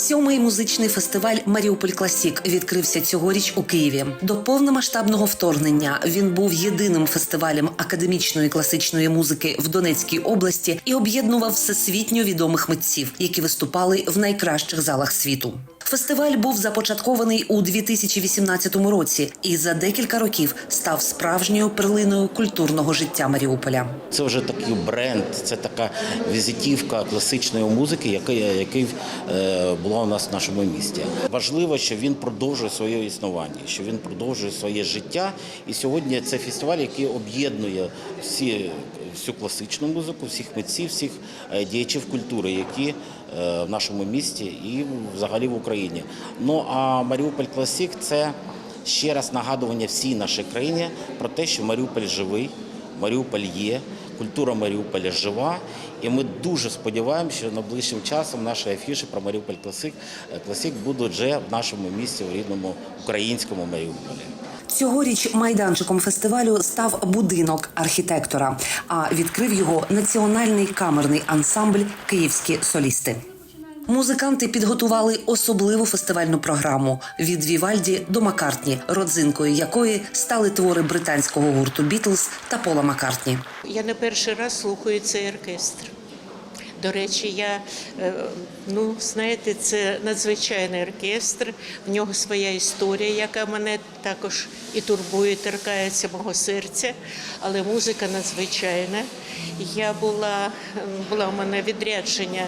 Сьомий музичний фестиваль Маріуполь Класік відкрився цьогоріч у Києві. До повномасштабного вторгнення він був єдиним фестивалем академічної класичної музики в Донецькій області і об'єднував всесвітньо відомих митців, які виступали в найкращих залах світу. Фестиваль був започаткований у 2018 році і за декілька років став справжньою перлиною культурного життя Маріуполя. Це вже такий бренд, це така візитівка класичної музики, яка який, е, була у нас в нашому місті. Важливо, що він продовжує своє існування, що він продовжує своє життя. І сьогодні це фестиваль, який об'єднує всі. Всю класичну музику, всіх митців, всіх е, діячів культури, які в нашому місті і взагалі в Україні. Ну а Маріуполь Класік це ще раз нагадування всій нашій країні про те, що Маріуполь живий, Маріуполь є, культура Маріуполя жива, і ми дуже сподіваємося, що найближчим часом наші афіші про Маріуполь Класик, Класик будуть вже в нашому місті, у рідному українському Маріуполі. Цьогоріч майданчиком фестивалю став будинок архітектора, а відкрив його національний камерний ансамбль Київські солісти. Музиканти підготували особливу фестивальну програму від Вівальді до Маккартні, родзинкою якої стали твори британського гурту Бітлз та Пола Маккартні. Я не перший раз слухаю цей оркестр. До речі, я е, ну знаєте, це надзвичайний оркестр. В нього своя історія, яка мене також і турбує, торкається мого серця. Але музика надзвичайна. Я була була у мене відрядження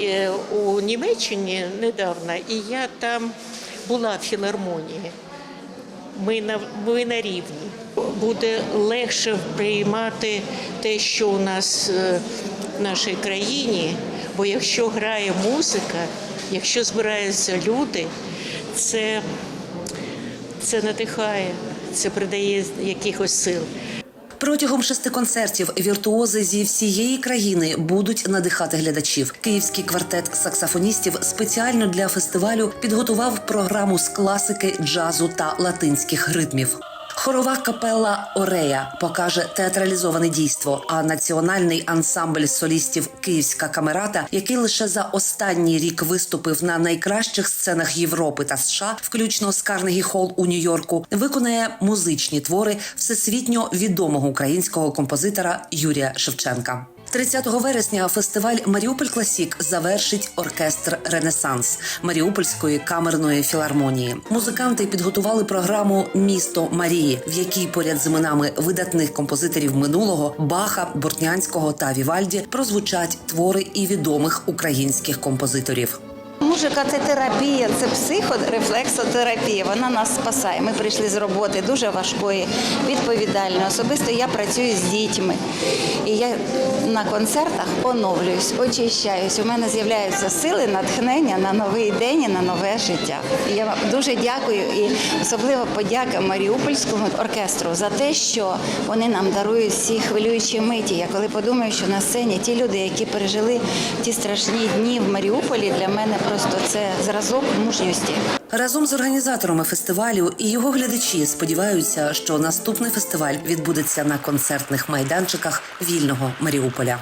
е, у Німеччині недавно, і я там була в філармонії. Ми на ми на рівні. Буде легше приймати те, що у нас е, нашій країні. Бо якщо грає музика, якщо збираються люди, це, це надихає, це придає якихось сил. Протягом шести концертів віртуози зі всієї країни будуть надихати глядачів. Київський квартет саксофоністів спеціально для фестивалю підготував програму з класики, джазу та латинських ритмів. Хорова капелла Орея покаже театралізоване дійство. А національний ансамбль солістів Київська камерата, який лише за останній рік виступив на найкращих сценах Європи та США, включно з Карнегі Холл у Нью-Йорку, виконає музичні твори всесвітньо відомого українського композитора Юрія Шевченка. 30 вересня фестиваль Маріуполь Класік завершить оркестр Ренесанс Маріупольської камерної філармонії. Музиканти підготували програму Місто Марії, в якій поряд з іменами видатних композиторів минулого Баха, Бортнянського та Вівальді прозвучать твори і відомих українських композиторів. Музика це терапія, це психорефлексотерапія. Вона нас спасає. Ми прийшли з роботи дуже важкої, відповідальної. Особисто я працюю з дітьми. І я на концертах оновлююсь, очищаюсь. У мене з'являються сили, натхнення на новий день і на нове життя. І я вам дуже дякую і особливо подяка Маріупольському оркестру за те, що вони нам дарують ці хвилюючі миті. Я коли подумаю, що на сцені ті люди, які пережили ті страшні дні в Маріуполі, для мене просто це зразок мужності. Разом з організаторами фестивалю і його глядачі сподіваються, що наступний фестиваль відбудеться на концертних майданчиках вільного Маріуполя.